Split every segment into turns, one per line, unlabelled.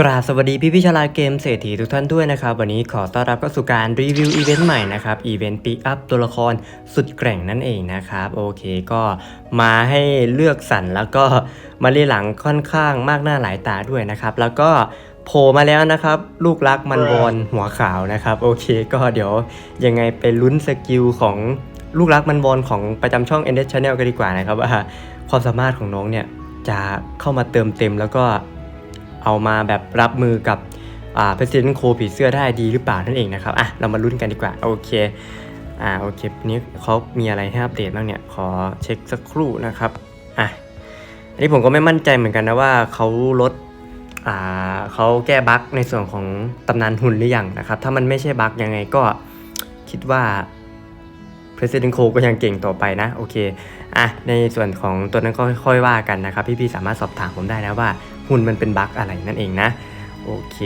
กราบสวัสดีพี่พี่ๆชาลาเกมเศรษฐีทุกท่านด้วยนะครับ วันนี้ขอต้อนรับเข้าสู่การรีวิวอีเวนต์ใหม่นะครับอีเวนต์ปิกอัพตัวละครสุดแกร่งนั่นเองนะครับ โอเคก็มาให้เลือกสรรแล้วก็มาเรีหลังค่อนข้างมากหน้าหลายตาด้วยนะครับ แล้วก็โผล่มาแล้วนะครับ ลูกรักมันวอนหัวขาวนะครับ โอเคก็เดี๋ยวยังไงไปลุ้นสกิลของลูกรักมันวอนของประจำช่อง e n d e d Channel กันดีกว่านะครับว่าความสามารถของน้องเนี่ยจะเข้ามาเติมเต็มแล้วก็ เอามาแบบรับมือกับอ่า President โคผีเสื้อได้ดีหรือเปล่านั่นเองนะครับอะเรามาลุ้นกันดีกว่าโอเคอ่าโอเคนี้เขามีอะไรให้อัปเดตบ้างเนี่ยขอเช็คสักครู่นะครับอะอันนี้ผมก็ไม่มั่นใจเหมือนกันนะว่าเขาลดอ่าเขาแก้บั๊กในส่วนของตำนานหุ่นหรือยังนะครับ ถ้ามันไม่ใช่บั๊กยังไงก็คิดว่า President โคก็ยังเก่งต่อไปนะ โอเค อะ ในส่วนของตัวนั้นก็ค่อยว่ากันนะครับ พี่ๆสามารถสอบถามผมได้นะว่า หุ่นมันเป็นบั๊กอะไรนั่นเองนะโอเค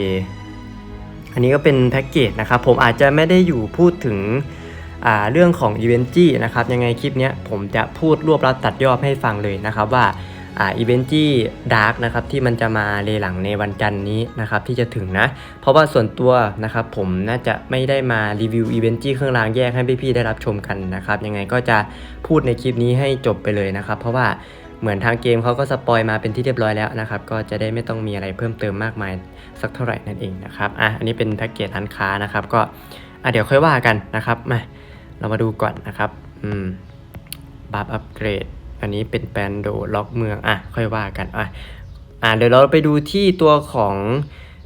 อันนี้ก็เป็นแพ็กเกจนะครับผมอาจจะไม่ได้อยู่พูดถึงเรื่องของอีเวนจี้นะครับยังไงคลิปนี้ผมจะพูดรวบรัดตัดย่อให้ฟังเลยนะครับว่าอีเวนจี้ดาร์กนะครับที่มันจะมาเลหลังในวันจันทร์นี้นะครับที่จะถึงนะ เพราะว่าส่วนตัวนะครับผมน่าจะไม่ได้มารีวิวอีเวนจี้เครื่องรางแยกให้พี่ๆได้รับชมกันนะครับยังไงก็จะพูดในคลิปนี้ให้จบไปเลยนะครับ เพราะว่า เหมือนทางเกมเขาก็สปอยมาเป็นที่เรียบร้อยแล้วนะครับ ก็จะได้ไม่ต้องมีอะไรเพิ่มเติมมากมายสักเท่าไหร่นั่นเองนะครับ อะ อันนี้เป็นแพ็กเกจร้านค้านะครับ ก็อะเดี๋ยวค่อยว่ากันนะครับ มา เรามาดูก่อนนะครับ อืมบัฟอัปเกรด อันนี้เป็นแปนโดล็อกเมือง อะ ค่อยว่ากัน อะ อะเดี๋ยวเราไปดูที่ตัวของ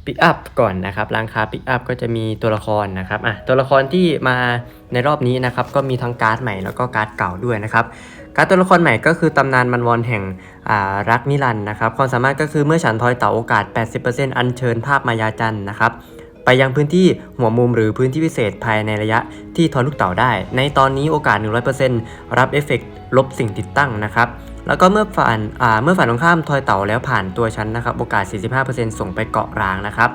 ปิกอัพก่อนนะครับร้านค้าปิกอัพก็จะมีตัวละครนะครับอะตัวละครที่มาในรอบนี้นะครับก็มีทั้งการ์ดใหม่แล้วก็การ์ดเก่าด้วยนะครับการ์ดตัวละครใหม่ก็คือตำนานมันวอนแห่งอ่ารักนิรันด์นะครับความสามารถก็คือเมื่อฉันทอยเต่าโอกาส 80%อัญเชิญภาพมายาจันนะครับไปยังพื้นที่หัวมุมหรือพื้นที่พิเศษภายในระยะที่ทอยลูกเต่าได้ ในตอนนี้โอกาส 100%รับเอฟเฟกต์ลบสิ่งติดตั้งนะครับ แล้วก็เมื่อฝ่านเมื่อฝ่ายตรงข้ามทอยเต่าแล้วผ่านตัวชั้นนะครับโอกาส 45%ส่งไปเกาะร้างนะครับ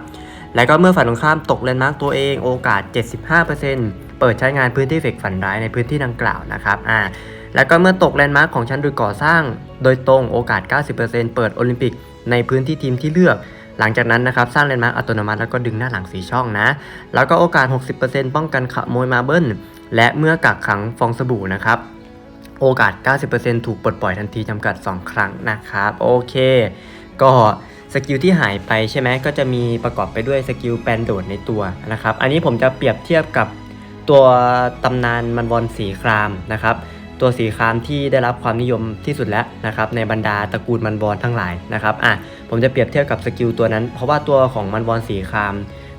แล้วก็เมื่อฝ่ายตรงข้ามตกเลนมาร์กตัวเองโอกาส 75%เปิดใช้งานพื้นที่เฟกฝันร้ายในพื้นที่ดังกล่าวนะครับอ่าแล้วก็เมื่อตกแลนด์มาร์คของชั้นโดยก่อสร้าง โดยตรงโอกาส 90%เปิดโอลิมปิกในพื้นที่ทีมที่เลือก หลังจากนั้นนะครับสร้างแลนด์มาร์คอัตโนมัติแล้วก็ดึงหน้าหลังสีช่องนะ แล้วก็โอกาส 60%ป้องกันขโมยมาเบิลและเมื่อกักขังฟองสบู่นะครับ โอกาส 90%ถูกปลดปล่อยทันทีจำกัด 2 ครั้งนะครับ โอเค ก็สกิลที่หายไปใช่ไหมก็จะมีประกอบไปด้วยสกิลแปลนโดดในตัวนะครับ อันนี้ผมจะเปรียบเทียบกับตัวตำนานมันวอนสีครามนะครับ ตัวสีครามที่ได้รับความนิยมที่สุดแล้วนะครับ ในบรรดาตระกูลมันวอนทั้งหลายนะครับ อะผมจะเปรียบเทียบกับสกิลตัวนั้น เพราะว่าตัวของมันวอนสีคราม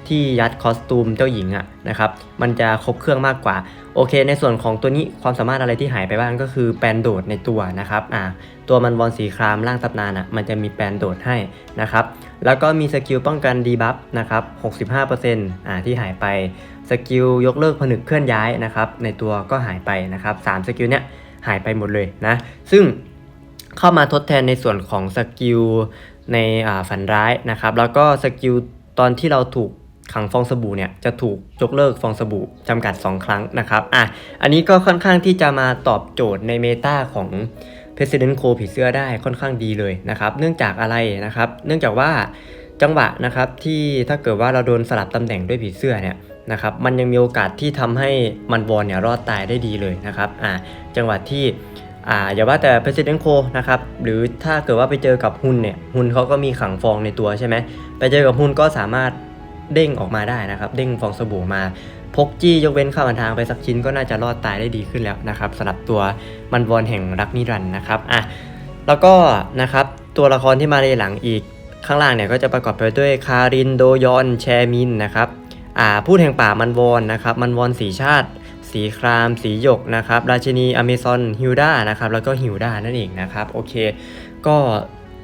ที่ยัดคอสตูมเจ้าหญิงอะนะครับมันจะครบเครื่องมากกว่า โอเค ในส่วนของตัวนี้ความสามารถอะไรที่หายไปบ้างก็คือแปลนโดดในตัวนะครับอ่าตัวมันวอนสีครามร่างตำนานอะมันจะมีแปลนโดดให้นะครับแล้วก็มีสกิลป้องกันดีบัฟนะครับ65%อ่าที่หายไปสกิลยกเลิกผนึกเคลื่อนย้ายนะครับในตัวก็หายไปนะครับ3สกิลเนี้ยหายไปหมดเลยนะซึ่งเข้ามาทดแทนในส่วนของสกิลในฝันร้ายนะครับแล้วก็สกิลตอนที่เราถูก ขังฟองสบู่เนี่ยจะถูกยกเลิกฟองสบู่จำกัด 2 ครั้งนะครับอะอันนี้ก็ค่อนข้างที่จะมาตอบโจทย์ในเมตาของ President โคผีเสื้อได้ค่อนข้างดีเลยนะครับ เนื่องจากอะไรนะครับ เนื่องจากว่าจังหวะนะครับที่ถ้าเกิดว่าเราโดนสลับตำแหน่งด้วยผีเสื้อเนี่ยนะครับมันยังมีโอกาสที่ทำให้มันวอนเนี่ยรอดตายได้ดีเลยนะครับอ่าจังหวะที่อ่าอย่าว่าแต่ President โคนะครับหรือถ้าเกิดว่าไปเจอกับฮุนเนี่ยฮุนเขาก็มีขังฟองในตัวใช่ไหมไปเจอกับฮุนก็สามารถ เด้งออกมาได้นะครับ เด้งฟองสบู่มา พกจี้ยกเว้นข้าวมทางไปสักชิ้นก็น่าจะรอดตายได้ดีขึ้นแล้วนะครับสำหรับตัวมันวอนแห่งรักนิรันด์นะครับอะแล้วก็นะครับตัวละครที่มาในหลังอีกข้างล่างเนี่ยก็จะประกอบไปด้วยคารินโดยอนแชมินนะครับอ่าพูดแห่งป่ามันวอนนะครับมันวอนสีชาติ สีคราม สีหยกนะครับราชินีอเมซอนฮิวดานะครับแล้วก็ฮิวดานั่นเองนะครับโอเค ก็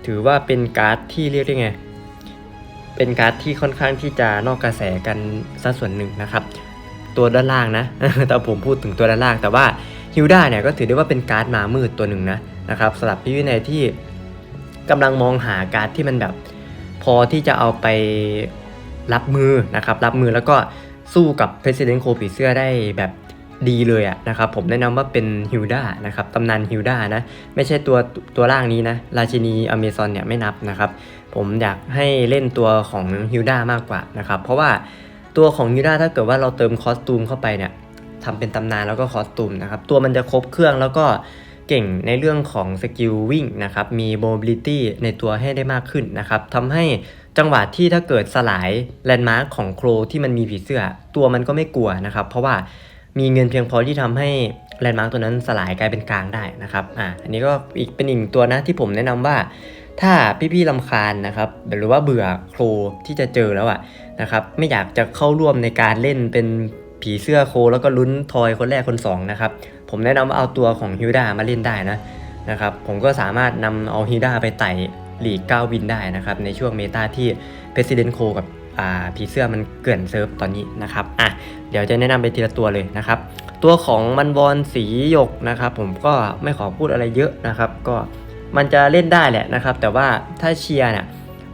ถือว่าเป็นการ์ดที่เรียกได้ไง เป็นการ์ดที่ค่อนข้างที่จะนอกกระแสกันซะส่วนหนึ่งนะครับ ตัวด้านล่างนะแต่ผมพูดถึงตัวด้านล่าง แต่ว่าฮิวดาเนี่ยก็ถือได้ว่าเป็นการ์ดมามืดตัวหนึ่งนะนะครับสำหรับพี่วินัยที่กำลังมองหาการ์ดที่มันแบบพอที่จะเอาไปรับมือนะครับรับมือแล้วก็สู้กับ President โคผีเสื้อได้แบบดีเลยอะนะครับผมแนะนำว่าเป็นฮิลดานะครับตำนานฮิลดานะไม่ใช่ตัวตัวล่างนี้นะราชินีอเมซอนเนี่ยไม่นับนะครับ ผมอยากให้เล่นตัวของฮิลดามากกว่านะครับ เพราะว่าตัวของฮิลดาถ้าเกิดว่าเราเติมคอสตูมเข้าไปเนี่ยทำเป็นตำนานแล้วก็คอสตูมนะครับ ตัวมันจะครบเครื่องแล้วก็เก่งในเรื่องของสกิลวิ่งนะครับ มี mobility ในตัวให้ได้มากขึ้นนะครับทำให้จังหวะที่ถ้าเกิดสลายแลนด์มาร์คของโครที่มันมีผีเสื้อ ตัวมันก็ไม่กลัวนะครับ เพราะว่ามีเงินเพียงพอที่ทำให้แลนด์มาร์คตัวนั้นสลายกลายเป็นกลางได้นะครับ อ่า อันนี้ก็อีกเป็นอีกตัวนะที่ผมแนะนำว่า ถ้าพี่ๆลำคาญนะครับ หรือว่าเบื่อโครที่จะเจอแล้วอะนะครับ ไม่อยากจะเข้าร่วมในการเล่นเป็นผีเสื้อโคแล้วก็ลุ้นทอยคนแรกคนสองนะครับ ผมแนะนำว่าเอาตัวของฮิวดามาเล่นได้นะนะครับ ผมก็สามารถนำเอาฮิวดาไปไต่หลีก9วินได้นะครับ ในช่วงเมตาที่ President โคกับผีเสื้อมันเกลื่อนเซิร์ฟตอนนี้นะครับ อะ เดี๋ยวจะแนะนำไปทีละตัวเลยนะครับ ตัวของมันบอลสีหยกนะครับ ผมก็ไม่ขอพูดอะไรเยอะนะครับ ก็ มันจะเล่นได้แหละนะครับ แต่ว่าถ้าเชียร์เนี่ย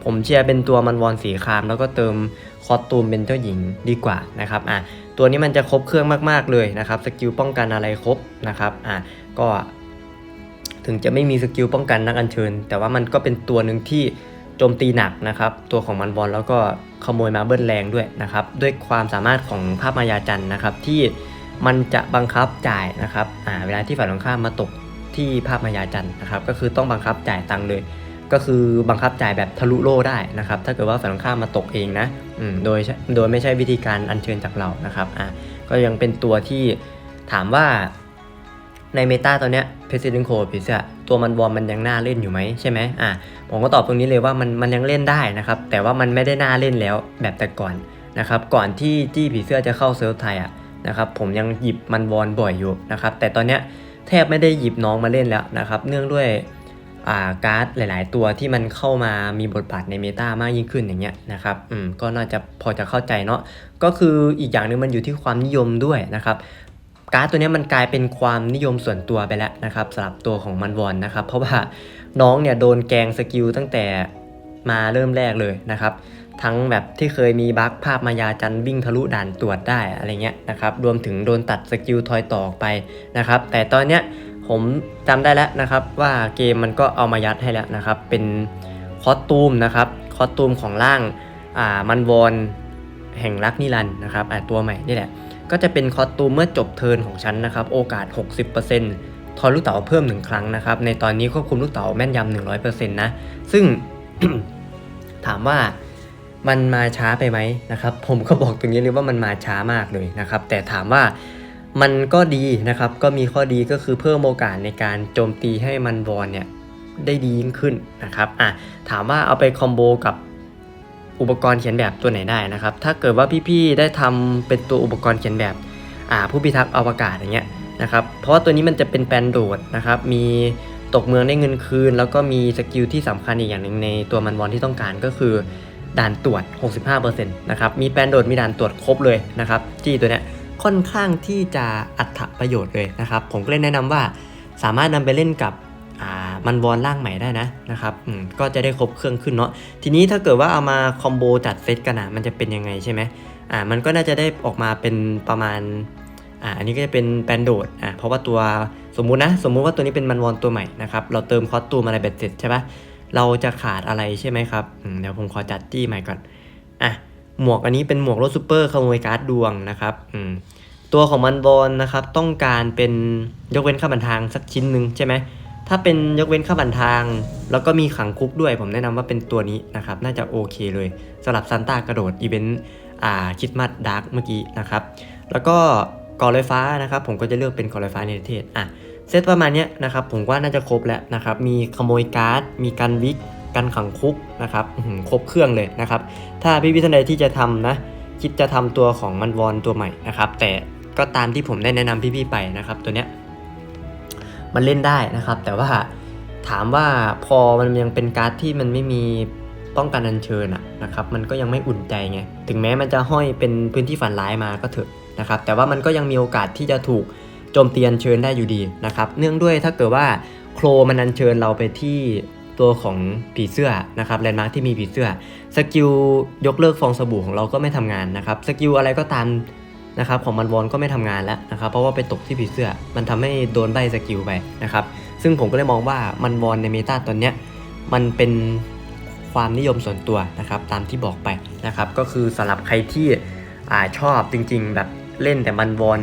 ผมเชียร์เป็นตัวมันบอลสีครามแล้วก็เติมคอสตูมเป็นเจ้าหญิงดีกว่านะครับอะตัวนี้มันจะครบเครื่องมากๆเลยนะครับสกิลป้องกันอะไรครบนะครับอะก็ถึงจะไม่มีสกิลป้องกันนักอัญเชิญ แต่ว่ามันก็เป็นตัวหนึ่งที่โจมตีหนักนะครับ ตัวของมันบอลแล้วก็ขโมยมาเบิ้ลแรงด้วยนะครับ ด้วยความสามารถของภาพมายาจันนะครับที่มันจะบังคับจ่ายนะครับอ่าเวลาที่ฝ่ายตรงข้ามมาตก ที่ภาพมายาจันนะครับก็คือต้องบังคับจ่ายตังค์เลย ก็คือบังคับจ่ายแบบทะลุโล่ได้นะครับถ้าเกิดว่าฝ่ายตรงข้ามมาตกเองนะโดยโดยไม่ใช่วิธีการอัญเชิญจากเรานะครับอ่าก็ยังเป็นตัวที่ถามว่าในเมตาตอนเนี้ย President c o พิเศษตัวมันวอร์มมันยังน่าเล่นอยู่ไหมใช่ไหมอะผมก็ตอบตรงนี้เลยว่ามันมันยังเล่นได้นะครับแต่ว่ามันไม่ได้น่าเล่นแล้วแบบแต่ก่อนนะครับก่อนที่จี้ผีเสื้อจะเข้าเซิร์ฟไทยอะนะครับผมยังหยิบมันวอนบ่อยอยู่นะครับแต่ตอนเนี้ย แทบไม่ได้หยิบน้องมาเล่นแล้วนะครับ เนื่องด้วยาการ์ดหลาย ๆ ตัวที่มันเข้ามามีบทบาทในเมตามากยิ่งขึ้นอย่างเงี้ยนะครับอืมก็น่าจะพอจะเข้าใจเนาะก็คืออีกอย่างหนึ่งมันอยู่ที่ความนิยมด้วยนะครับการ์ดตัวนี้มันกลายเป็นความนิยมส่วนตัวไปแล้วนะครับสำหรับตัวของมันวอนนะครับ เพราะว่าน้องเนี่ยโดนแกงสกิลตั้งแต่มาเริ่มแรกเลยนะครับ ทั้งแบบที่เคยมีบั๊กภาพมายาจันวิ่งทะลุด่านตรวจได้อะไรเงี้ยนะครับรวมถึงโดนตัดสกิลทอยต่อกไปนะครับแต่ตอนเนี้ยผมจำได้แล้วนะครับว่าเกมมันก็เอามายัดให้แล้วนะครับเป็นคอสตูมนะครับคอสตูมของร่างอ่ามันวอนแห่งรักนิรันนะครับอ่าตัวใหม่นี่แหละก็จะเป็นคอสตูมเมื่อจบเทิร์นของฉันนะครับโอกาส 60%ทอยลูกเต๋าเพิ่ม 1 ครั้งนะครับในตอนนี้ควบคุมลูกเต๋าแม่นยำ100%นะซึ่งถามว่า มันมาช้าไปไหมนะครับ ผมก็บอกตรงนี้เลยว่ามันมาช้ามากเลยนะครับ แต่ถามว่ามันก็ดีนะครับ ก็มีข้อดีก็คือเพิ่มโอกาสในการโจมตีให้มันวอนเนี่ยได้ดียิ่งขึ้นนะครับอะถามว่าเอาไปคอมโบกับอุปกรณ์เขียนแบบตัวไหนได้นะครับ ถ้าเกิดว่าพี่ๆได้ทำเป็นตัวอุปกรณ์เขียนแบบอ่าผู้พิทักษ์อวกาศอย่างเงี้ยนะครับ เพราะว่าตัวนี้มันจะเป็นแปลนโดดนะครับ มีตกเมืองได้เงินคืน แล้วก็มีสกิลที่สำคัญอีกอย่างหนึ่งในตัวมันวอนที่ต้องการก็คือ ด่านตรวจ 65%นะครับ มีแปนโดดมีด่านตรวจครบเลยนะครับ จี้ตัวเนี้ยค่อนข้างที่จะอัตประโยชน์เลยนะครับ ผมก็เลยแนะนำว่าสามารถนำไปเล่นกับมันวอนร่างใหม่ได้นะนะครับก็จะได้ครบเครื่องขึ้นเนาะ ทีนี้ถ้าเกิดว่าเอามาคอมโบจัดเซตกันอะมันจะเป็นยังไงใช่ไหมอ่า มันก็น่าจะได้ออกมาเป็นประมาณอ่าอันนี้ก็จะเป็นแปนโดดอ่าเพราะว่าตัวสมมุตินะ สมมุติว่าตัวนี้เป็นมันวอนตัวใหม่นะครับ เราเติมคอสตูมอะไรเบ็ดเสร็จใช่ปะ เราจะขาดอะไรใช่ไหมครับเดี๋ยวผมขอจัดจี้ใหม่ก่อนอะหมวกอันนี้เป็นหมวกรถซูเปอร์ขโมยการ์ดดวงนะครับอืมตัวของมันบอลนะครับ ต้องการเป็นยกเว้นข้าบันทางสักชิ้นหนึ่งใช่ไหมถ้าเป็นยกเว้นค่าบันทาง แล้วก็มีขังคุกด้วย ผมแนะนำว่าเป็นตัวนี้นะครับ น่าจะโอเคเลยสำหรับซันต้ากระโดดอีเวนต์อ่าคิดมัดดาร์กเมื่อกี้นะครับ แล้วก็กอลอยฟ้านะครับ ผมก็จะเลือกเป็นกอลอยฟ้าในประเทศอะ เซตประมาณนี้นะครับผมว่าน่าจะครบแล้วนะครับมีขโมยการ์ด มีการวิกกันขังคุกนะครับครบเครื่องเลยนะครับถ้าพี่พิธานใดที่จะทำนะคิดจะทำตัวของมันวอนตัวใหม่นะครับแต่ก็ตามที่ผมได้แนะนำพี่ๆไปนะครับ ตัวเนี้ยมันเล่นได้นะครับ แต่ว่าถามว่าพอมันยังเป็นการ์ดที่มันไม่มีป้องกันอัญเชิญอะนะครับ มันก็ยังไม่อุ่นใจไงถึงแม้มันจะห้อยเป็นพื้นที่ฝันร้ายมาก็เถอะนะครับ แต่ว่ามันก็ยังมีโอกาสที่จะถูก โจมตีอัญเชิญได้อยู่ดีนะครับ เนื่องด้วยถ้าเกิดว่าโครมันอัญเชิญเราไปที่ตัวของผีเสื้อนะครับแลนด์มาร์คที่มีผีเสื้อสกิลยกเลิกฟองสบู่ของเราก็ไม่ทำงานนะครับสกิลอะไรก็ตามนะครับของมันวอนก็ไม่ทำงานแล้วนะครับเพราะว่าไปตกที่ผีเสื้อ มันทำให้โดนใบสกิลไปนะครับซึ่งผมก็เลยมองว่ามันวอนในเมตาตอนเนี้ยมันเป็นความนิยมส่วนตัวนะครับตามที่บอกไปนะครับก็คือสำหรับใครที่อ่าชอบจริงๆ แบบเล่นแต่มันวอน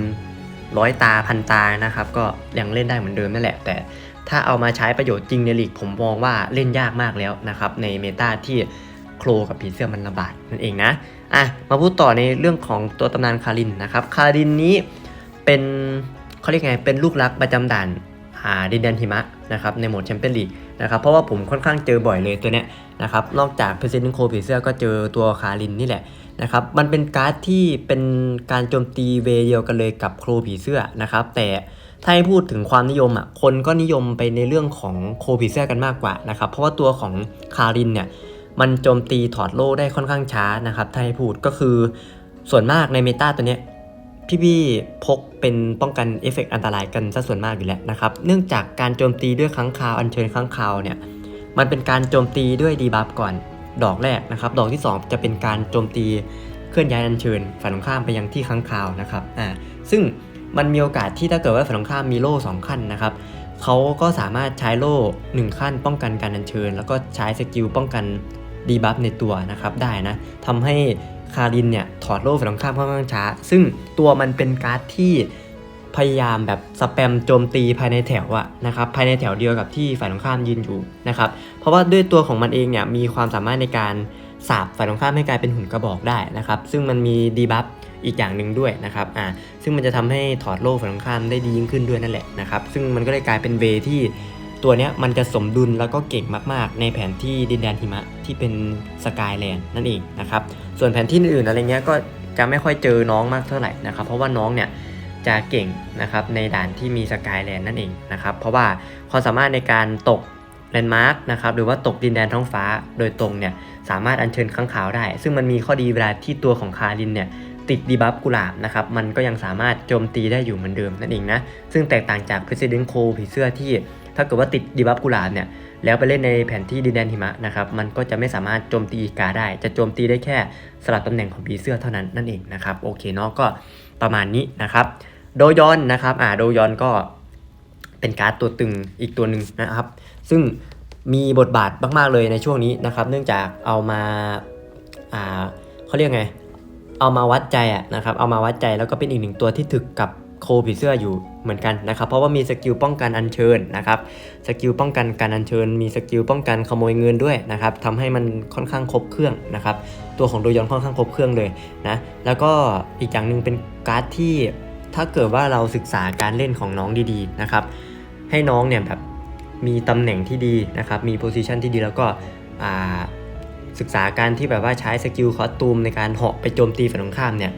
ร้อยตาพันตานะครับ ก็ยังเล่นได้เหมือนเดิมนั่นแหละ แต่ถ้าเอามาใช้ประโยชน์จริงในลีกผมมองว่าเล่นยากมากแล้วนะครับ ในเมตาที่โครกับผีเสื้อมันระบาดนั่นเองนะอะมาพูดต่อในเรื่องของตัวตำนานคารินนะครับ คารินนี้เป็นเขาเรียกไงเป็นลูกรักประจำด่านดินแดนหิมะนะครับในโหมดแชมเปี้ยนลีกนะครับเพราะว่าผมค่อนข้างเจอบ่อยเลยตัวเนี้ยนะครับนอกจากเพรส i ด e n t โคผีเสื้อก็เจอตัวคารินนี่แหละ นะครับ มันเป็นการ์ดที่เป็นการโจมตีเวเดียวกันเลยกับโครผีเสื้อนะครับ แต่ถ้าให้พูดถึงความนิยมอะ คนก็นิยมไปในเรื่องของโคผีเสื้อกันมากกว่านะครับ เพราะว่าตัวของคารินเนี่ยมันโจมตีถอดโล่ได้ค่อนข้างช้านะครับถ้าให้พูดก็คือส่วนมากในเมตาตัวเนี้ยพี่ๆพกเป็นป้องกันเอฟเฟกต์อันตรายกันซะส่วนมากอยู่แล้วนะครับ เนื่องจากการโจมตีด้วยค้างคาวอัญเชิญค้างคาวเนี่ยมันเป็นการโจมตีด้วยดีบัฟก่อน ดอกแรกนะครับ ดอกที่ 2 จะเป็นการโจมตีเคลื่อนย้ายอัญเชิญฝ่ายตรงข้ามไปยังที่ค้างคาวนะครับอ่าซึ่งมันมีโอกาสที่ถ้าเกิดว่าฝ่ายตรงข้ามมีโล่สองขั้นนะครับเขาก็สามารถใช้โล่ 1 ขั้นป้องกันการอัญเชิญ แล้วก็ใช้สกิลป้องกันดีบัฟในตัวนะครับได้นะทำให้คารินเนี่ยถอดโล่ฝั่งตรงข้ามค่อนข้างช้า ซึ่งตัวมันเป็นการ์ดที่ พยายามแบบสแปมโจมตีภายในแถวอะนะครับภายในแถวเดียวกับที่ฝ่ายตรงข้ามยืนอยู่นะครับเพราะว่าด้วยตัวของมันเองเนี่ยมีความสามารถในการสาบฝ่ายตรงข้ามให้กลายเป็นหุ่นกระบอกได้นะครับซึ่งมันมีดีบัฟอีกอย่างหนึ่งด้วยนะครับอ่าซึ่งมันจะทำให้ถอดโล่ฝั่งตรงข้ามได้ดียิ่งขึ้นด้วยนั่นแหละนะครับซึ่งมันก็เลยกลายเป็นเวที่ตัวเนี้ยมันจะสมดุลแล้วก็เก่งมากๆ ในแผนที่ดินแดนหิมะที่เป็นสกายแลนด์นั่นเองนะครับส่วนแผนที่อื่นๆอะไรเงี้ยก็จะไม่ค่อยเจอน้องมากเท่าไหร่นะครับเพราะว่าน้องเนี่ย จะเก่งนะครับในด่านที่มีสกายแลนด์นั่นเองนะครับเพราะว่าความสามารถในการตกแลนด์มาร์กนะครับหรือว่าตกดินแดนท้องฟ้าโดยตรงเนี่ยสามารถอัญเชิญข้างขาวได้ ซึ่งมันมีข้อดีเวลาที่ตัวของคารินเนี่ยติดดีบัฟกุหลาบนะครับมันก็ยังสามารถโจมตีได้อยู่เหมือนเดิมนั่นเองนะซึ่งแตกต่างจาก President Cole ผีเสื้อที่ ถ้าเกิดว่าติดดีบัฟกุหลาบเนี่ยแล้วไปเล่นในแผนที่ดินแดนหิมะนะครับมันก็จะไม่สามารถโจมตีอีกาได้ จะโจมตีได้แค่สลับตำแหน่งของผีเสื้อเท่านั้นนั่นเองนะครับโอเคเนาะก็ประมาณนี้นะครับ โดยอนนะครับอ่าโดยอนก็เป็นการ์ดตัวตึงอีกตัวหนึ่งนะครับ ซึ่งมีบทบาทมากๆเลยในช่วงนี้นะครับ เนื่องจากเอามาอ่าเขาเรียกไง เอามาวัดใจอะนะครับ เอามาวัดใจแล้วก็เป็นอีกหนึ่งตัวที่ถึกกับโคผีเสื้ออยู่เหมือนกันนะครับ เพราะว่ามีสกิลป้องกันอัญเชิญนะครับสกิลป้องกันการอัญเชิญ มีสกิลป้องกันขโมยเงินด้วยนะครับทำให้มันค่อนข้างครบเครื่องนะครับ ตัวของโดยอนค่อนข้างครบเครื่องเลยนะแล้วก็อีกอย่างหนึ่งเป็นการ์ดที่ ถ้าเกิดว่าเราศึกษาการเล่นของน้องดีๆนะครับ ให้น้องเนี่ยแบบมีตำแหน่งที่ดีนะครับ มีโพซิชันที่ดีแล้วก็ศึกษาการที่แบบว่าใช้สกิลคอสตูมในการเหาะไปโจมตีฝั่งตรงข้ามเนี่ย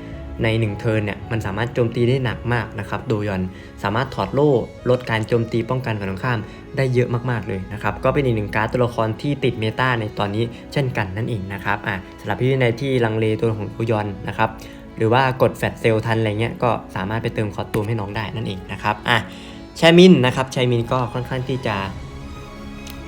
ใน1เทิร์นเนี่ยมันสามารถโจมตีได้หนักมากนะครับโดยอนสามารถถอดโล่ลดการโจมตีป้องกันฝั่งตรงข้ามได้เยอะมากๆเลยนะครับก็เป็นอีกหนึ่งการ์ดตัวละครที่ติดเมตาในตอนนี้เช่นกันนั่นเองนะครับอะสำหรับพี่ในที่ลังเลตัวของโดยอนนะครับ หรือว่ากดแฟตเซลทันอะไรเงี้ยก็สามารถไปเติมคอสตูมให้น้องได้นั่นเองนะครับอะแชมินนะครับแชมินก็ค่อนข้างที่จะ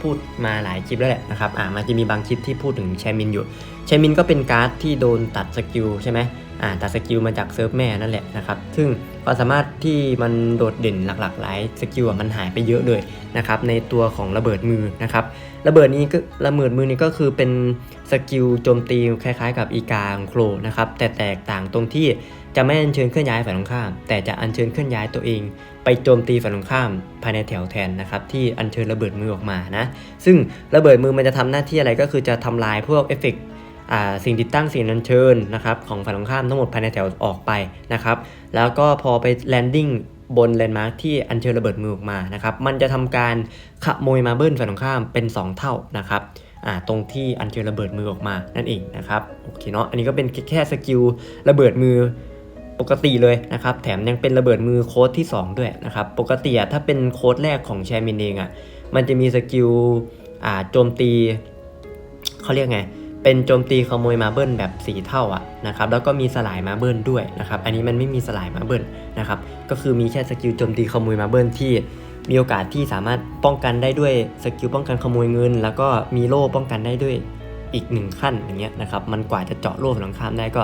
พูดมาหลายคลิปแล้วแหละนะครับอ่ามันจะมีบางคลิปที่พูดถึงแชมินอยู่แชมินก็เป็นการ์ดที่โดนตัดสกิลใช่ไหมอ่าตัดสกิลมาจากเซิร์ฟแม่นั่นแหละนะครับ ซึ่งความสามารถที่มันโดดเด่นหลักๆ หลายสกิลมันหายไปเยอะเลยนะครับในตัวของระเบิดมือนะครับ ระเบิดนี้ก็ระเบิดมือนี้ก็คือเป็น สกิลโจมตีคล้ายๆ กับอีกาของโครนะครับแต่แตกต่างตรงที่จะไม่อัญเชิญเคลื่อนย้ายฝ่ายตรงข้าม แต่จะอัญเชิญเคลื่อนย้ายตัวเอง ไปโจมตีฝั่งตรงข้ามภายในแถวแทนนะครับที่อัญเชิญระเบิดมือออกมานะซึ่งระเบิดมือมันจะทำหน้าที่อะไรก็คือจะทำลายพวกเอฟเฟกต์สิ่งติดตั้งสิ่งอัญเชิญนะครับของฝั่งตรงข้ามทั้งหมดภายในแถวออกไปนะครับแล้วก็พอไปแลนดิ้งบนแลนด์มาร์คที่อัญเชิญระเบิดมือออกมานะครับมันจะทำการขโมยมาเบิลฝั่งตรงข้ามเป็น 2 เท่านะครับ ตรงที่อัญเชิญระเบิดมือออกมานั่นเองนะครับโอเคเนาะอันนี้ก็เป็นแค่สกิลระเบิดมือปกติเลยนะครับ แถมยังเป็นระเบิดมือโค้ดที่ 2 ด้วยนะครับ ปกติอะถ้าเป็นโค้ดแรกของแชร์มินเองอะมันจะมีสกิลอ่าโจมตีเขาเรียกไง เป็นโจมตีขโมยมาเบิลแบบสีเท่าอะนะครับ แล้วก็มีสลายมาเบิลด้วยนะครับ อันนี้มันไม่มีสลายมาเบิลนะครับ ก็คือมีแค่สกิลโจมตีขโมยมาเบิลที่ มีโอกาสที่สามารถป้องกันได้ด้วยสกิลป้องกันขโมยเงิน แล้วก็มีโล่ป้องกันได้ด้วยอีกหนึ่งขั้นอย่างเงี้ยนะครับมันกว่าจะเจาะโล่ฝั่งตรงข้ามได้ก็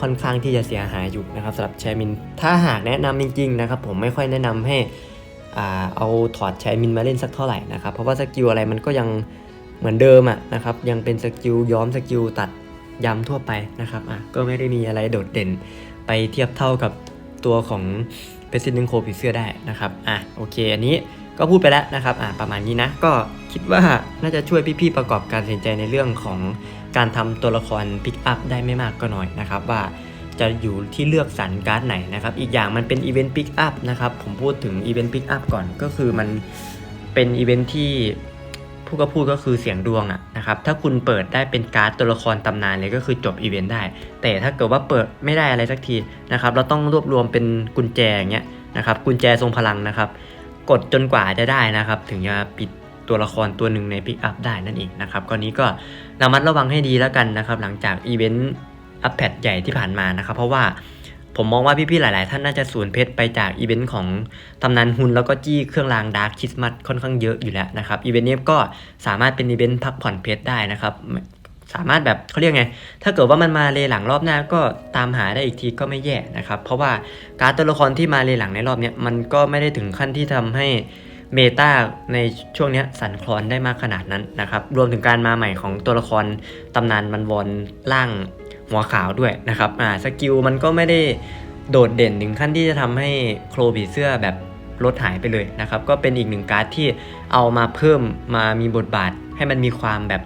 ค่อนข้างที่จะเสียหายอยู่นะครับสำหรับแชร์มิน ถ้าหากแนะนำจริงๆนะครับผมไม่ค่อยแนะนำให้อ่าเอาถอดแชร์มินมาเล่นสักเท่าไหร่นะครับเพราะว่าสกิลอะไรมันก็ยังเหมือนเดิมอะนะครับยังเป็นสกิลย้อมสกิลตัดย้ำทั่วไปนะครับอะก็ไม่ได้มีอะไรโดดเด่นไปเทียบเท่ากับตัวของ เป็นซินนึงโคผีเสื้อได้นะครับอะโอเค อันนี้ก็พูดไปแล้วนะครับอะประมาณนี้นะ ก็คิดว่าน่าจะช่วยพี่ๆประกอบการตัดสินใจในเรื่องของการทำตัวละครพิกอัพได้ไม่มากก็น้อยนะครับว่าจะอยู่ที่เลือกสรรการ์ดไหนนะครับ อีกอย่างมันเป็นอีเวนต์พิกอัพนะครับ ผมพูดถึงอีเวนต์พิกอัพก่อนก็คือมันเป็นอีเวนต์ที่ ผู้ก็พูดก็คือเสียงดวงอะนะครับ ถ้าคุณเปิดได้เป็นการ์ดตัวละครตำนานเลยก็คือจบอีเวนต์ได้ แต่ถ้าเกิดว่าเปิดไม่ได้อะไรสักทีนะครับ เราต้องรวบรวมเป็นกุญแจอย่างเงี้ยนะครับ กุญแจทรงพลังนะครับ กดจนกว่าจะได้นะครับ ถึงจะปิดตัวละครตัวหนึ่งในพิกอัพได้นั่นเองนะครับก็นี้ก็ระมัดระวังให้ดีแล้วกันนะครับ หลังจากอีเวนต์อัพแพดใหญ่ที่ผ่านมานะครับ เพราะว่า ผมมองว่าพี่ๆหลาย ๆ ท่านน่าจะสูญเพชรไปจากอีเวนต์ของตำนานฮุนแล้วก็จี้เครื่องรางดาร์คคริสต์มาสค่อนข้างเยอะอยู่แล้วนะครับอีเวนต์นี้ก็สามารถเป็นอีเวนต์พักผ่อนเพชรได้นะครับสามารถแบบเขาเรียกไง ถ้าเกิดว่ามันมาเลหลังรอบหน้าก็ตามหาได้อีกทีก็ไม่แย่นะครับ เพราะว่าการตัวละครที่มาเลหลังในรอบเนี้ยมันก็ไม่ได้ถึงขั้นที่ทำให้เมตาในช่วงนี้สั่นคลอนได้มากขนาดนั้นนะครับ รวมถึงการมาใหม่ของตัวละครตำนานมันวอนล่าง หัวขาวด้วยนะครับอ่าสกิลมันก็ไม่ได้โดดเด่นถึงขั้นที่จะทำให้โครผีเสื้อแบบลดหายไปเลยนะครับ ก็เป็นอีกหนึ่งการ์ดที่เอามาเพิ่มมามีบทบาท ให้มันมีความแบบ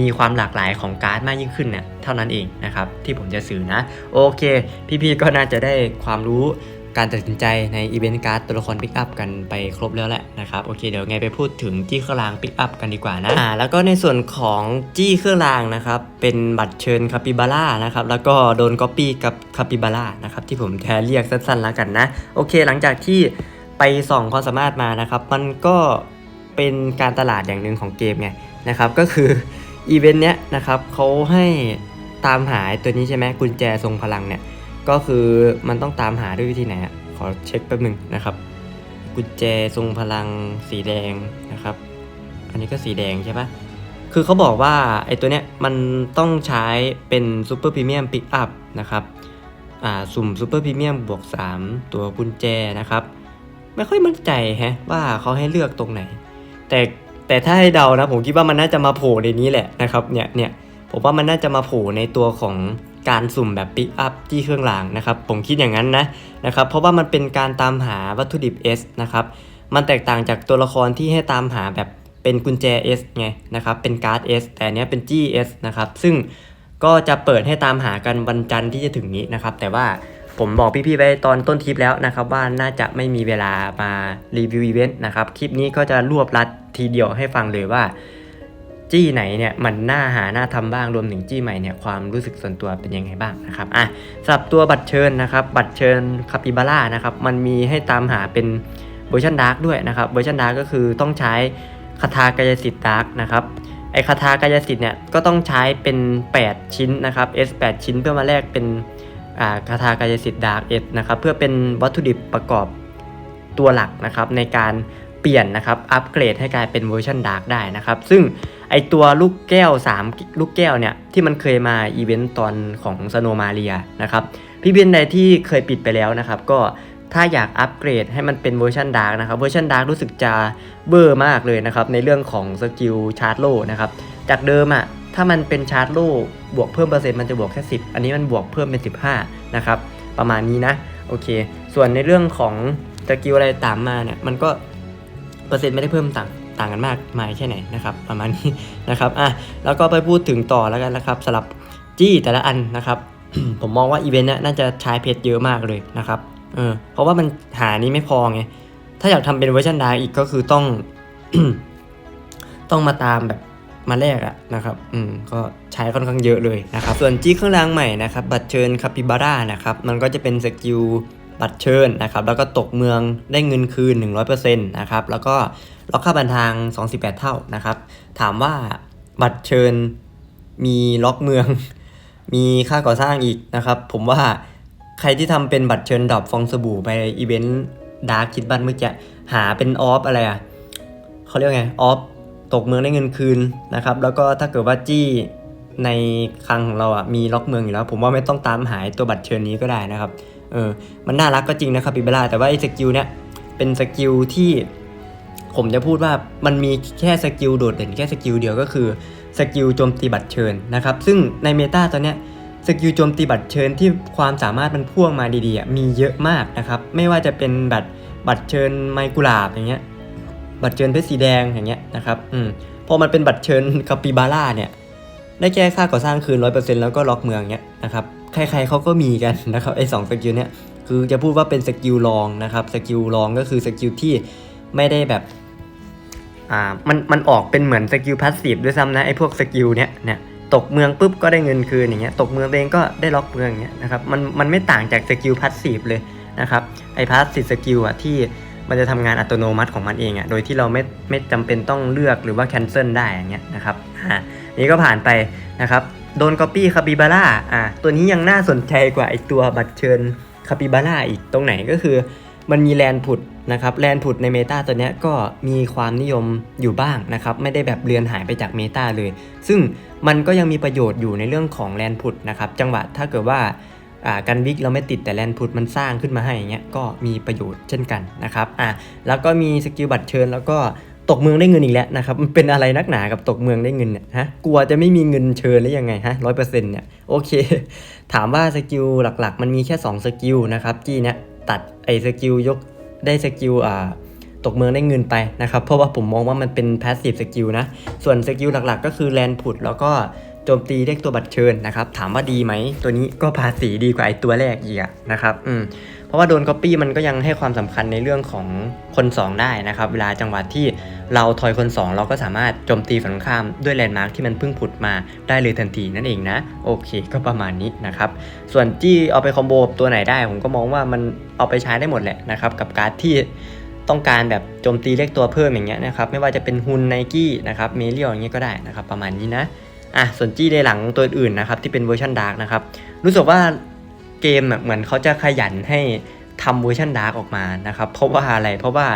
มีความหลากหลายของการ์ดมากยิ่งขึ้นเนี่ยเท่านั้นเองนะครับ ที่ผมจะสื่อนะ โอเค พี่ๆก็น่าจะได้ความรู้ การตัดสินใจในอีเวนต์การ์ดตัวละครปิกอัพกันไปครบแล้วแหละนะครับโอเคเดี๋ยวไงไปพูดถึงจี้เครื่องรางปิกอัพกันดีกว่านะอ่าแล้วก็ในส่วนของจี้เครื่องรางนะครับเป็นบัตรเชิญคาปิบาร่านะครับแล้วก็โดนก๊อปปี้กับคาปิบาร่านะครับที่ผมจะเรียกสั้นๆแล้วกันนะโอเค หลังจากที่ไปส่องความสามารถมานะครับมันก็เป็นการตลาดอย่างหนึ่งของเกมไงนะครับก็คืออีเวนต์เนี้ยนะครับเขาให้ตามหาตัวนี้ใช่ไหมกุญแจทรงพลังเนี่ย ก็คือมันต้องตามหาด้วยวิธีไหนขอเช็คแป๊บหนึ่งนะครับ กุญแจทรงพลังสีแดงนะครับ อันนี้ก็สีแดงใช่ปะคือเขาบอกว่าไอ้ตัวเนี้ยมันต้องใช้เป็นซูเปอร์พรีเมียมปิกอัพนะครับอ่าสุ่มซูเปอร์พรีเมียมบวก 3 ตัวกุญแจนะครับ ไม่ค่อยมั่นใจแฮะว่าเขาให้เลือกตรงไหน แต่แต่ถ้าให้เดานะผมคิดว่ามันน่าจะมาโผล่ในนี้แหละนะครับเนี่ยเนี่ยผมว่ามันน่าจะมาโผล่ในตัวของ การสุ่มแบบปิกอัพที่เครื่องรางนะครับผมคิดอย่างนั้นนะนะครับเพราะว่ามันเป็นการตามหาวัตถุดิบ S นะครับมันแตกต่างจากตัวละครที่ให้ตามหาแบบเป็นกุญแจ S ไงนะครับเป็นการ์ด S แต่อันเนี้ยเป็น GS นะครับซึ่งก็จะเปิดให้ตามหากันวันจันทร์ที่จะถึงนี้นะครับแต่ว่าผมบอกพี่ๆไปตอนต้นทริปแล้วนะครับว่าน่าจะไม่มีเวลามารีวิวอีเวนต์นะครับคลิปนี้ก็จะรวบรัดทีเดียวให้ฟังเลยว่า จี้ไหนเนี่ยมันน่าหาน่าทำบ้างรวมถึงจี้ใหม่เนี่ยความรู้สึกส่วนตัวเป็นยังไงบ้างนะครับอะสำหรับตัวบัตรเชิญนะครับบัตรเชิญคาปิบาร่านะครับมันมีให้ตามหาเป็นเวอร์ชันดาร์กด้วยนะครับเวอร์ชันดาร์กก็คือต้องใช้คาถากายสิทธิ์ดาร์กนะครับไอคาถากายสิทธิ์เนี่ยก็ต้องใช้เป็น 8 ชิ้นนะครับ S 8ชิ้นเพื่อมาแลกเป็นอ่าคาถากายสิทธิ์ดาร์กเอนะครับเพื่อเป็นวัตถุดิบประกอบตัวหลักนะครับในการเปลี่ยนนะครับอัปเกรดให้กลายเป็นเวอร์ชันดาร์กได้นะครับซึ่ง ไอตัวลูกแก้ว 3 ลูกแก้วเนี่ยที่มันเคยมาอีเวนต์ตอนของสโนมาเรียนะครับพี่เบนใดที่เคยปิดไปแล้วนะครับ ก็ถ้าอยากอัปเกรดให้มันเป็นเวอร์ชันดาร์กนะครับเวอร์ชันดาร์กรู้สึกจะเบอร์มากเลยนะครับในเรื่องของสกิลชาร์จโลนะครับจากเดิมอะถ้ามันเป็นชาร์จโล่บวกเพิ่มเปอร์เซ็นต์มันจะบวกแค่ 10 อันนี้มันบวกเพิ่มเป็น 15นะครับประมาณนี้นะโอเค ส่วนในเรื่องของสกิลอะไรตามมาเนี่ยมันก็เปอร์เซ็นต์ไม่ได้เพิ่มต่าง ต่างกันมากมายแค่ไหนนะครับประมาณนี้นะครับอะแล้วก็ไปพูดถึงต่อแล้วกันนะครับสำหรับจี้แต่ละอันนะครับผมมองว่าอีเวนต์นี่ยน่าจะใช้เพชรเยอะมากเลยนะครับเออเพราะว่ามันหานี้ไม่พอไงถ้าอยากทำเป็นเวอร์ชันดาอีกก็คือต้อง ต้องมาตามแบบมาแลกอะนะครับอืมก็ใช้ค่อนข้างเยอะเลยนะครับส่วนจี้เครื่องรางใหม่นะครับบัตรเชิญคาปิบาร่านะครับมันก็จะเป็นสกิล บัตรเชิญนะครับแล้วก็ตกเมืองได้เงินคืน 100%นะครับแล้วก็ล็อกค่าบันทาง 28 เท่านะครับถามว่าบัตรเชิญมีล็อกเมือง มีค่าก่อสร้างอีกนะครับผมว่าใครที่ทำเป็นบัตรเชิญดรอปฟองสบู่ไปอีเวนต์ดาร์คคิดบัตเมื่อกี้หาเป็นออฟอะไรอะเขาเรียกไงออฟตกเมืองได้เงินคืนนะครับแล้วก็ถ้าเกิดว่าจี้ในคลังของเราอะมีล็อกเมืองอยู่แล้ว ผมว่าไม่ต้องตามหาไอ้ตัวบัตรเชิญนี้ก็ได้นะครับ เออมันน่ารักก็จริงนะครับปิบลาแต่ว่าไอ้สกิลเนี้ยเป็นสกิลที่ผมจะพูดว่ามันมีแค่สกิลโดดเด่นแค่สกิลเดียวก็คือสกิลโจมตีบัตรเชิญนะครับ ซึ่งในเมตาตอนเนี้ยสกิลโจมตีบัตรเชิญที่ความสามารถมันพ่วงมาดีๆมีเยอะมากนะครับ ไม่ว่าจะเป็นบัตรบัตรเชิญไมกุลาบอย่างเงี้ยบัตรเชิญเพชรสีแดงอย่างเงี้ยนะครับอืมพอมันเป็นบัตรเชิญคาปิบาร่าเนี่ยได้แก้ค่าก่อสร้างคืน 100%แล้วก็ล็อกเมืองเนี้ยนะครับ ใครๆเขาก็มีกันนะครับไอ้สองสกิลเนี้ยคือจะพูดว่าเป็นสกิลรองนะครับสกิลรองก็คือสกิลที่ไม่ได้แบบอ่ามันมันออกเป็นเหมือนสกิลพาสซีฟด้วยซ้ำนะไอ้พวกสกิลเนี้ยเนี่ยตกเมืองปุ๊บก็ได้เงินคืนอย่างเงี้ยตกเมืองเองก็ได้ล็อกเมืองอย่างเงี้ยนะครับมันมันไม่ต่างจากสกิลพาสซีฟเลยนะครับไอ้พาสซีฟสกิลอะที่มันจะทำงานอัตโนมัติของมันเองอะโดยที่เราไม่ไม่จำเป็นต้องเลือกหรือว่าแคนเซิลได้อย่างเงี้ยนะครับ อ่า นี่ก็ผ่านไปนะครับ โดน Copy คาปิบาร่าอ่าตัวนี้ยังน่าสนใจกว่าไอตัวบัตรเชิญคาปิบาร่าอีกตรงไหนก็คือ มันมีแลนผุดนะครับแลนผุดในเมตาตัวนี้ก็มีความนิยมอยู่บ้างนะครับไม่ได้แบบเลือนหายไปจากเมตาเลย ซึ่งมันก็ยังมีประโยชน์อยู่ในเรื่องของแลนผุดนะครับจังหวะถ้าเกิดว่าอ่ากันวิกเราไม่ติดแต่แลนผุดมันสร้างขึ้นมาให้อย่างเงี้ยก็มีประโยชน์เช่นกันนะครับอะแล้วก็มีสกิลบัตรเชิญแล้วก็ ตกเมืองได้เงินอีกแล้วนะครับมันเป็นอะไรนักหนากับตกเมืองได้เงินเนี่ยฮะกลัวจะไม่มีเงินเชิญหรือยังไงฮะร้อยเปอร์เซ็นต์เนี่ยโอเค ถามว่าสกิลหลักๆ มันมีแค่2สกิลนะครับที่เนี้ยตัดไอ้สกิลยกได้สกิลอ่าตกเมืองได้เงินไปนะครับ เพราะว่าผมมองว่ามันเป็นพาสซีฟสกิลนะ ส่วนสกิลหลักๆ ก็คือแลนผุดแล้วก็โจมตีเรียกตัวบัตรเชิญนะครับ ถามว่าดีไหม ตัวนี้ก็ภาษีดีกว่าไอ้ตัวแรกอีกนะครับ อืม เพราะว่าโดน Copy มันก็ยังให้ความสำคัญในเรื่องของคน 2 ได้นะครับเวลาจังหวะที่เราทอยคน 2 เราก็สามารถโจมตีฝั่งตรงข้ามด้วยแลนด์มาร์คที่มันเพิ่งผุดมาได้เลยทันทีนั่นเองนะโอเค ก็ประมาณนี้นะครับส่วนจี้เอาไปคอมโบตัวไหนได้ผมก็มองว่ามันเอาไปใช้ได้หมดแหละนะครับกับการ์ดที่ต้องการแบบโจมตีเรียกตัวเพิ่มอย่างเงี้ยนะครับไม่ว่าจะเป็นฮุนไนกี้นะครับเมเรียลอย่างเงี้ยก็ได้นะครับประมาณนี้นะอะส่วนจี้ในหลังตัวอื่นนะครับที่เป็นเวอร์ชันดาร์กนะครับรู้สึกว่า เกมเหมือนเขาจะขยันให้ทำเวอร์ชันดาร์กออกมานะครับเพราะว่าอะไรเพราะว่า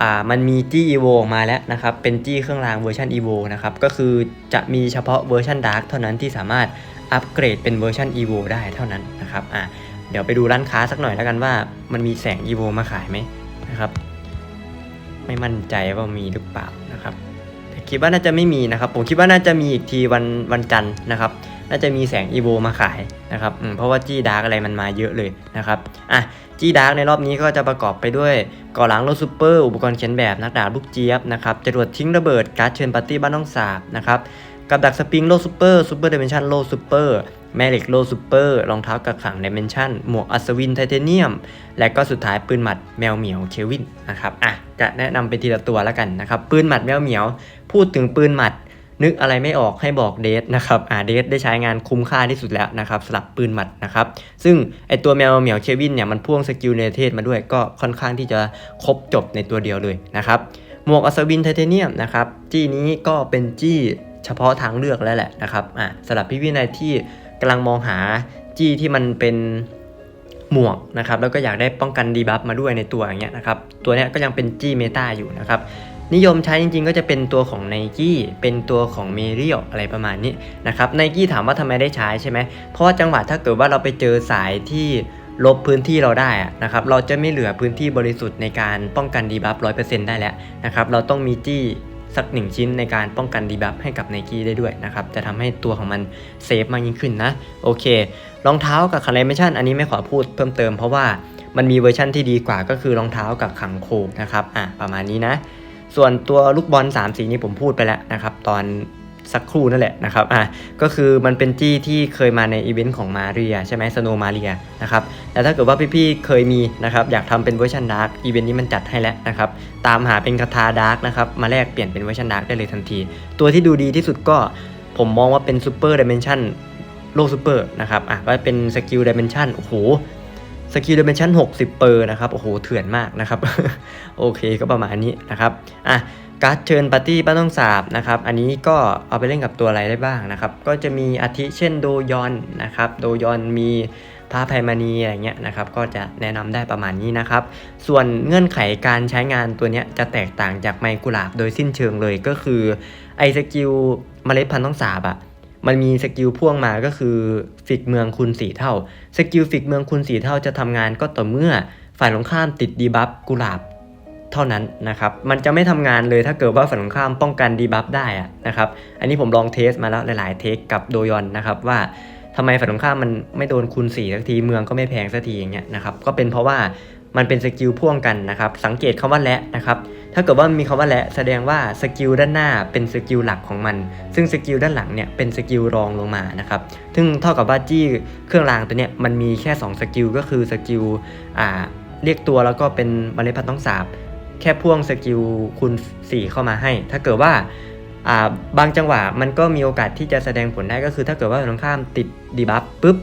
อ่ามันมีจี้ EVO ออกมาแล้วนะครับเป็นจี้เครื่องรางเวอร์ชัน EVO นะครับก็คือจะมีเฉพาะเวอร์ชัน Dark เท่านั้นที่สามารถอัปเกรดเป็นเวอร์ชัน EVO ได้เท่านั้นนะครับอ่าเดี๋ยวไปดูร้านค้าสักหน่อยแล้วกันว่ามันมีแสง EVO มาขายไหมนะครับไม่มั่นใจว่ามีหรือเปล่านะครับแต่คิดว่าน่าจะไม่มีนะครับ ผมคิดว่าน่าจะมีอีกทีวันวันจันทร์นะครับ น่าจะมีแสง EVO มาขายนะครับเพราะว่าจี้ดาร์กอะไรมันมาเยอะเลยนะครับอะจี้ดาร์กในรอบนี้ก็จะประกอบไปด้วยก่อหลังโลซูเปอร์ อุปกรณ์เขียนแบบนักดาบลูกเจี๊ยบนะครับจรวดทิ้งระเบิดการ์ดเชิญปาร์ตี้บ้านน้องสาบนะครับกับดักสปริงโลซูเปอร์ซูเปอร์เดเมนชันโลซูเปอร์แม่เหล็กโลซูเปอร์รองเท้ากักขังเดเมนชันหมวกอัศวินไทเทเนียม และก็สุดท้ายปืนหมัดแมวเหมียวเควินนะครับอะจะแนะนำไปทีละตัวแล้วกันนะครับปืนหมัดแมวเหมียว พูดถึงปืนหมัด นึกอะไรไม่ออกให้บอกเดทนะครับอ่าเดทได้ใช้งานคุ้มค่าที่สุดแล้วนะครับสำหรับปืนหมัดนะครับ ซึ่งไอตัวแมวเหมียวเควินเนี่ยมันพ่วงสกิลเนเทศมาด้วยก็ค่อนข้างที่จะครบจบในตัวเดียวเลยนะครับหมวกอัศวินไทเทเนียมนะครับจี้นี้ก็เป็นจี้เฉพาะทางเลือกแล้วแหละนะครับอ่าสำหรับพี่วินัยที่กำลังมองหาจี้ที่มันเป็นหมวกนะครับแล้วก็อยากได้ป้องกันดีบัฟมาด้วยในตัวอย่างเงี้ยนะครับตัวเนี้ยก็ยังเป็นจี้เมตาอยู่นะครับ นิยมใช้จริงๆ ก็จะเป็นตัวของ n i กี้เป็นตัวของเมเรียลอะไรประมาณนี้นะครับไนกี้ถามว่าทำไมได้ใช้ใช่ไหมเพราะว่าจังหวะถ้าเกิดว่าเราไปเจอสายที่ลบพื้นที่เราได้นะครับเราจะไม่เหลือพื้นที่บริสุทธิ์ในการป้องกันดีบัฟร้อยเปอร์เซ็นต์ได้แล้วนะครับเราต้องมีจี้สักหนึ่งชิ้นในการป้องกันดีบัฟให้กับไนกี้ได้ด้วยนะครับจะทำให้ตัวของมันเซฟมากยิ่งขึ้นนะโอเครองเท้ากับคาร์เมชันอันนี้ไม่ขอพูดเพิ่มเติมเพราะว่ามันมีเวอร์ชั่นที่ดีกว่าก็คือรองเท้ากับขังโคนะครับอะประมาณนี้นะ ส่วนตัวลูกบอล3สีนี้ผมพูดไปแล้วนะครับตอนสักครู่นั่นแหละนะครับอะก็คือมันเป็นจี้ที่เคยมาในอีเวนต์ของมาเรียใช่ไหมสโนมาเรียนะครับแต่ถ้าเกิดว่าพี่ๆเคยมีนะครับอยากทำเป็นเวอร์ชันดาร์กอีเวนต์นี้มันจัดให้แล้วนะครับตามหาเป็นคาถาดาร์กนะครับมาแลกเปลี่ยนเป็นเวอร์ชันดาร์กได้เลยทันที ตัวที่ดูดีที่สุดก็ผมมองว่าเป็นซูเปอร์ดิเมนชันโลกซูเปอร์นะครับอะก็เป็นสกิลดิเมนชันโอ้โห สกิลดิเมนชัน60 เปอร์นะครับ โอ้โห เถื่อนมากนะครับ โอเคก็ประมาณนี้นะครับ อะการ์ดเชิญปาร์ตี้บ้าต้องสาบนะครับ อันนี้ก็เอาไปเล่นกับตัวอะไรได้บ้างนะครับ ก็จะมีอาทิเช่นโดยอนนะครับ โดยอนมีพระไพมานีอะไรเงี้ยนะครับ ก็จะแนะนำได้ประมาณนี้นะครับ ส่วนเงื่อนไขการใช้งานตัวเนี้ยจะแตกต่างจากไมกุหลาบโดยสิ้นเชิงเลยก็คือไอสกิลเมล็ดพันธุ์ต้องสาบอะ มันมีสกิลพ่วงมาก็คือฟิกเมืองคูณ4เท่า สกิลฟิกเมืองคูณ4เท่าจะทำงานก็ต่อเมื่อฝ่ายตรงข้ามติดดีบัฟกุหลาบเท่านั้นนะครับ มันจะไม่ทำงานเลยถ้าเกิดว่าฝ่ายตรงข้ามป้องกันดีบัฟได้อะนะครับ อันนี้ผมลองเทสมาแล้วหลายๆเทสกับโดยอนนะครับว่าทำไมฝ่ายตรงข้ามมันไม่โดนคูณ4สักทีเมืองก็ไม่แพงสักทีอย่างเงี้ยนะครับ ก็เป็นเพราะว่ามันเป็นสกิลพ่วงกันนะครับ สังเกตคำว่าและนะครับ ถ้าเกิดว่ามีคำว่าและแสดงว่าสกิลด้านหน้าเป็นสกิลหลักของมัน ซึ่งสกิลด้านหลังเนี่ยเป็นสกิลรองลงมานะครับ ซึ่งเท่ากับว่าจี้เครื่องรางตัวเนี้ยมันมีแค่2สกิลก็คือสกิลอ่าเรียกตัวแล้วก็เป็นเมล็ดพันธุ์ต้องสาบ แค่พ่วงสกิลคูณ4เข้ามาให้ ถ้าเกิดว่าอ่าบางจังหวะมันก็มีโอกาสที่จะแสดงผลได้ก็คือ ถ้าเกิดว่าตรงข้ามติดดีบัฟปุ๊บ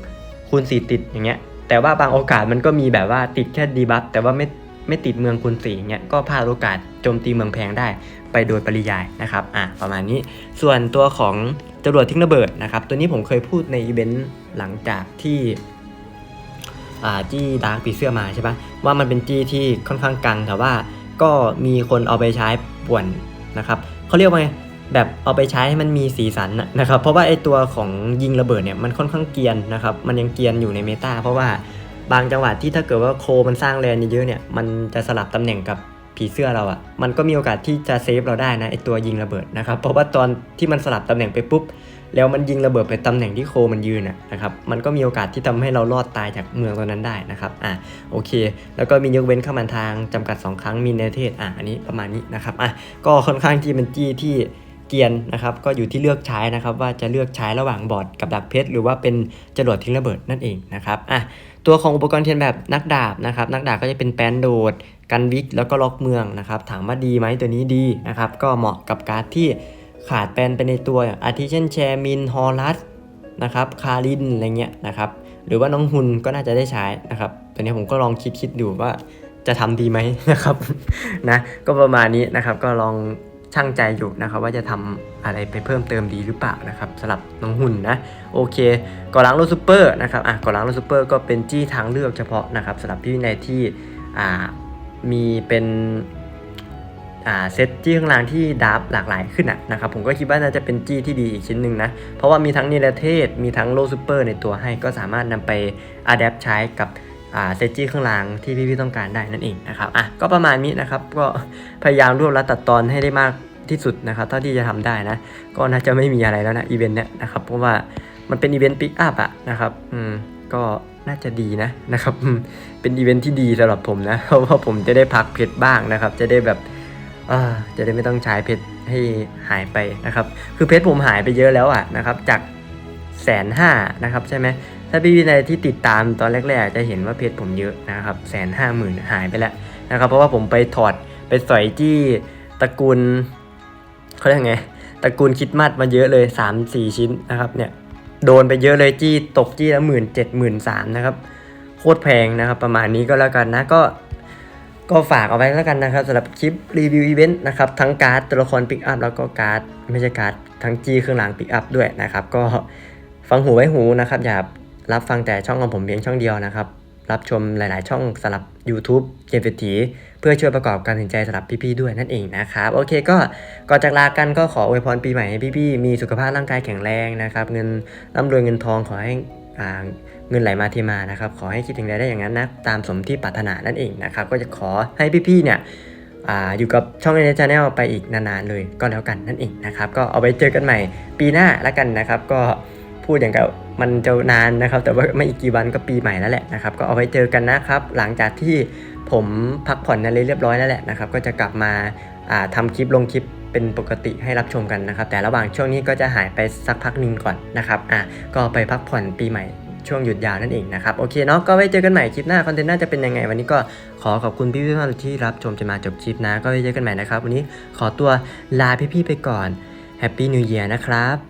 คูณ4ติดอย่างเงี้ยแต่ว่าบางโอกาสมันก็มีแบบว่าติดแค่ดีบัฟแต่ว่าไม่ ไม่ติดเมืองคูณ4อย่เงี้ยก็พลาดโอกาสโจมตีเมืองแพงได้ไปโดยปริยายนะครับอะประมาณนี้ส่วนตัวของจรวดทิ้งระเบิดนะครับ ตัวนี้ผมเคยพูดในอีเวนต์หลังจากที่อ่าจี้ดาร์กปีเสื้อมาใช่ปะว่ามันเป็นจี้ที่ค่อนข้างกังแต่ว่าก็มีคนเอาไปใช้ป่วนนะครับเขาเรียกว่าไงแบบเอาไปใช้ให้มันมีสีสันนะครับ เพราะว่าไอตัวของยิงระเบิดเนี่ยมันค่อนข้างเกียนนะครับ มันยังเกียนอยู่ในเมตาเพราะว่า บางจังหวะที่ถ้าเกิดว่าโคมันสร้างแลนเยอะๆเนี่ยมันจะสลับตำแหน่งกับผีเสื้อเราอะ่ะมันก็มีโอกาสที่จะเซฟเราได้นะไอตัวยิงระเบิดนะครับเพราะว่าตอนที่มันสลับตำแหน่งไปปุ๊บแล้วมันยิงระเบิดไปตำแหน่งที่โคมันยืนอะนะครับ มันก็มีโอกาสที่ทำให้เรารอดตายจากเมืองตัวนั้นได้นะครับ อะโอเค แล้วก็มียกเว้นเข้ามาทางจำกัด 2 ครั้งมีในเทศ อะอันนี้ประมาณนี้นะครับ อะก็ค่อนข้างที่เป็นจี้ที่ เกียนนะครับก็อยู่ที่เลือกใช้นะครับว่าจะเลือกใช้ระหว่างบอร์ดกับดักเพชรหรือว่าเป็นจรวดทิ้งระเบิดนั่นเองนะครับอะตัวของอุปกรณ์เทียนแบบนักดาบนะครับนักดาบก็จะเป็นแปนโดด กันวิกแล้วก็ล็อกเมืองนะครับถามว่าดีไหมตัวนี้ดีนะครับก็เหมาะกับการที่ขาดแปนไปในตัวอาทิเช่นแชร์มินฮอลัสนะครับคารินอะไรเงี้ยนะครับหรือว่าน้องฮุนก็น่าจะได้ใช้นะครับตัวนี้ผมก็ลองคิดคิดดูว่าจะทำดีไหมนะครับนะก็ประมาณนี้นะครับก็ลอง ช่างใจอยู่นะครับว่าจะทำอะไรไปเพิ่มเติมดีหรือเปล่านะครับสำหรับน้องหุ่นนะโอเคก่อล้างรถซูเปอร์นะครับอะก่อล้างรถซูเปอร์ก็เป็นจี้ทางเลือกเฉพาะนะครับสำหรับพี่วินัยที่อ่ามีเป็นเซตจี้ข้างล่างที่ดับหลากหลายขึ้นะนะครับผมก็คิดว่าน่าจะเป็นจี้ที่ดีอีกชิ้นหนึ่งนะเพราะว่ามีทั้งนิรเทศมีทั้งโลซูเปอร์ในตัวให้ก็สามารถนำไปอัดแอปใช้กับ เซจี้ข้างล่างที่พี่ๆต้องการได้นั่นเองนะครับอะก็ประมาณนี้นะครับก็พยายามรวบรัดตัดตอนให้ได้มากที่สุดนะครับเท่าที่จะทำได้นะก็น่าจะไม่มีอะไรแล้วนะอีเวนต์เนี้ยนะครับเพราะว่ามันเป็นอีเวนต์ปิกอัพอะนะครับอืมก็น่าจะดีนะนะครับเป็นอีเวนต์ที่ดีสำหรับผมนะเพราะว่าผมจะได้พักเพชรบ้างนะครับ จะได้แบบอ่าจะได้ไม่ต้องใช้เพชรให้หายไปนะครับ คือเพชรผมหายไปเยอะแล้วอะนะครับจากแสนห้านะครับใช่ไหม ถ้าพี่วินัยที่ติดตามตอนแรก ๆ จะเห็นว่าเพชรผมเยอะนะครับแสนห้าหมื่นหายไปแล้วนะครับ เพราะว่าผมไปถอดไปสอยที่ตระกูลเขาเรียกไงตระกูลคิดมัดมาเยอะเลย 3 4 ชิ้นนะครับเนี่ยโดนไปเยอะเลยจี้ตกจี้ละหมื่นเจ็ดหมื่นสามนะครับโคตรแพงนะครับ ประมาณนี้ก็แล้วกันนะก็ก็ฝากเอาไว้แล้วกันนะครับสำหรับคลิปรีวิวอีเวนต์นะครับทั้งการ์ดตัวละครปิกอัพแล้วก็การ์ดไม่ใช่การ์ดทั้งจี้เครื่องรางปิกอัพด้วยนะครับ ก็ฟังหูไว้หูนะครับอย่า รับฟังแต่ช่องของผมเพียงช่องเดียวนะครับ รับชมหลาย ๆ ช่องสำหรับ YouTube เกมเศรษฐีเพื่อช่วยประกอบการตัดสินใจสำหรับพี่ ๆ ด้วยนั่นเองนะครับ โอเคก็ก่อนจากลากันก็ขออวยพรปีใหม่ให้พี่ ๆ มีสุขภาพร่างกายแข็งแรงนะครับ เงินร่ำรวยเงินทองขอให้อ่าเงินไหลมาเทมานะครับ ขอให้คิดถึงใดได้อย่างนั้นนะตามสมที่ปรารถนานั่นเองนะครับ ก็จะขอให้พี่ๆเนี่ยอ่าอยู่กับช่องในชาแนลไปอีกนานๆเลยก็แล้วกันนั่นเองนะครับ ก็เอาไว้เจอกันใหม่ปีหน้าแล้วกันนะครับ ก็ พูดอย่างกับมันจะนานนะครับ แต่ว่าไม่อีกกี่วันก็ปีใหม่แล้วแหละนะครับ ก็เอาไว้เจอกันนะครับ หลังจากที่ผมพักผ่อนอะไรเรียบร้อยแล้วแหละนะครับ ก็จะกลับมาาทำคลิปลงคลิปเป็นปกติให้รับชมกันนะครับ แต่ระหว่างช่วงนี้ก็จะหายไปสักพักหนึ่งก่อนนะครับอะก็ไปพักผ่อนปีใหม่ช่วงหยุดยาวนั่นเองนะครับ โอเคเนาะก็ไว้เจอกันใหม่คลิปหน้า คอนเทนต์น่าจะเป็นยังไง วันนี้ก็ขอขอบคุณพี่ๆทุกท่านที่รับชมจนมาจบคลิปนะ ก็ไว้เจอกันใหม่นะครับ วันนี้ขอตัวลาพี่ๆไปก่อนแฮปปี้นิว e ย r นะครับ